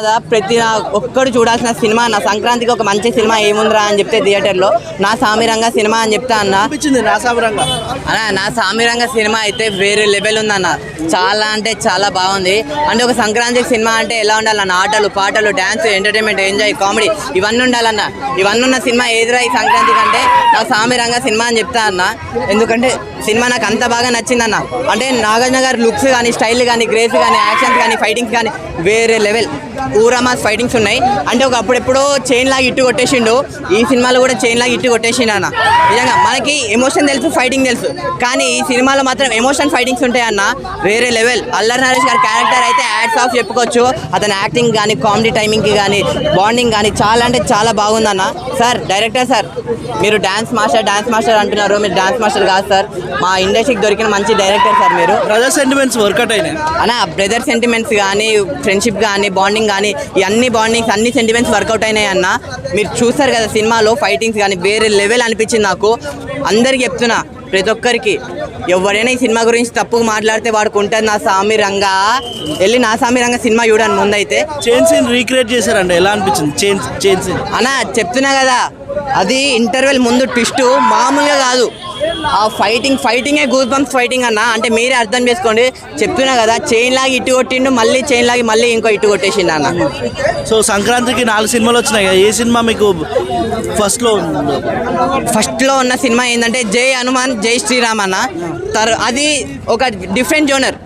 కదా? ప్రతి నా ఒక్కడు చూడాల్సిన సినిమా నా సంక్రాంతికి ఒక మంచి సినిమా ఏముందిరా అని చెప్తే థియేటర్లో నా సామిరంగ సినిమా అని చెప్తా అన్న. అనిపించింది నా సామరంగా. అన్న నా సామిరంగ సినిమా అయితే వేరే లెవెల్ ఉందన్న. చాలా అంటే చాలా బాగుంది. అంటే ఒక సంక్రాంతి సినిమా అంటే ఎలా ఉండాలన్న? ఆటలు పాటలు డ్యాన్స్ ఎంటర్టైన్మెంట్ ఎంజాయ్ కామెడీ ఇవన్నీ ఉండాలన్న. ఇవన్నీ ఉన్న సినిమా ఏదిరా ఈ సంక్రాంతి కంటే నాకు సామిరంగ సినిమా అని చెప్తా అన్న. ఎందుకంటే సినిమా నాకు అంత బాగా నచ్చిందన్న. అంటే నాగార్జున గారి లుక్స్ కానీ స్టైల్ కానీ గ్రేస్ కానీ యాక్షన్స్ కానీ ఫైటింగ్స్ కానీ వేరే లెవెల్. ఊరమాస్ ఫైటింగ్స్ ఉన్నాయి. అంటే ఒక అప్పుడెప్పుడో చైన్ లాగా ఇట్టు కొట్టేసిండు. ఈ సినిమాలో కూడా చైన్ లాగా ఇట్టు కొట్టేసిండు అన్న. నిజంగా మనకి ఎమోషన్ తెలుసు ఫైటింగ్ తెలుసు. కానీ ఈ సినిమాలో మాత్రం ఎమోషన్ ఫైటింగ్స్ ఉంటాయి అన్న. వేరే లెవెల్ అల్లరి నరేష్ గారి క్యారెక్టర్ అయితే యాడ్స్ ఆఫ్ చెప్పుకోవచ్చు. అతని యాక్టింగ్ కానీ కామెడీ టైమింగ్కి కానీ బాండింగ్ కానీ చాలా అంటే చాలా బాగుందన్న సార్ డైరెక్టర్ సార్ మీరు డాన్స్ మాస్టర్ డాన్స్ మాస్టర్ అంటున్నారు. మీరు డాన్స్ మాస్టర్ కాదు సార్ మా ఇండస్ట్రీకి దొరికిన మంచి డైరెక్టర్ సార్ మీరు. బ్రదర్ సెంటిమెంట్స్ వర్కౌట్ అయినాయి. అన్న బ్రదర్ సెంటిమెంట్స్ కానీ ఫ్రెండ్షిప్ కానీ బాండింగ్ కానీ ఈ అన్ని బాండింగ్స్ అన్ని సెంటిమెంట్స్ వర్కౌట్ అయినాయి అన్న. మీరు చూస్తారు కదా సినిమాలో ఫైటింగ్స్ కానీ వేరే లెవెల్ అనిపించింది నాకు. అందరికి చెప్తున్నా ప్రతి ఒక్కరికి. ఎవరైనా ఈ సినిమా గురించి తప్పుగా మాట్లాడితే వాడికి ఉంటుంది నా సామి రంగా. వెళ్ళి నా సామి రంగా సినిమా చూడండి ముందైతే. చైన్ సీన్ రీక్రియేట్ చేశారండి ఎలా అనిపించింది? చైన్ చైన్ సీన్ అన్న చెప్తున్నా కదా అది ఇంటర్వెల్ ముందు ట్విస్ట్ మామూలుగా కాదు. ఆ ఫైటింగ్ ఫైటింగే గూస్ బంప్స్ ఫైటింగ్ అన్న. అంటే మీరే అర్థం చేసుకోండి. చెప్తున్నా కదా చైన్ లాగి ఇటు కొట్టిండు మళ్ళీ చైన్ లాగి మళ్ళీ ఇంకో ఇటు కొట్టేసిండు అన్న. సో సంక్రాంతికి నాలుగు సినిమాలు వచ్చినాయి కదా ఏ సినిమా మీకు ఫస్ట్లో ఫస్ట్లో ఉన్న సినిమా ఏంటంటే జై హనుమాన్ జై శ్రీరామ్ అన్న. తర్ అది ఒక డిఫరెంట్ జోనర్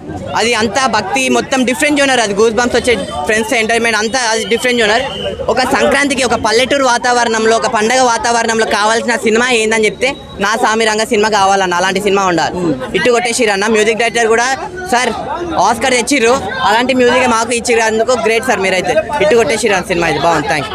అది అంతా భక్తి మొత్తం డిఫరెంట్ జోనర్ అది గూస్ బంప్స్ వచ్చే ఫ్రెండ్స్ ఎంటర్టైన్మెంట్ అంతా అది డిఫరెంట్ జోనర్ ఒక సంక్రాంతికి ఒక పల్లెటూరు వాతావరణంలో ఒక పండగ వాతావరణంలో కావాల్సిన సినిమా ఏందని చెప్తే నా సామి రంగ సినిమా కావాలన్న అలాంటి సినిమా ఉండాలి. ఇట్టు కొట్టేసిరు అన్న మ్యూజిక్ డైరెక్టర్ కూడా సార్ ఆస్కర్ తెచ్చిర్రు అలాంటి మ్యూజిక్ మాకు ఇచ్చిరు అందుకు గ్రేట్ సార్ మీరైతే. ఇటు కొట్టేసిరు సినిమా ఇది బాగుంది థ్యాంక్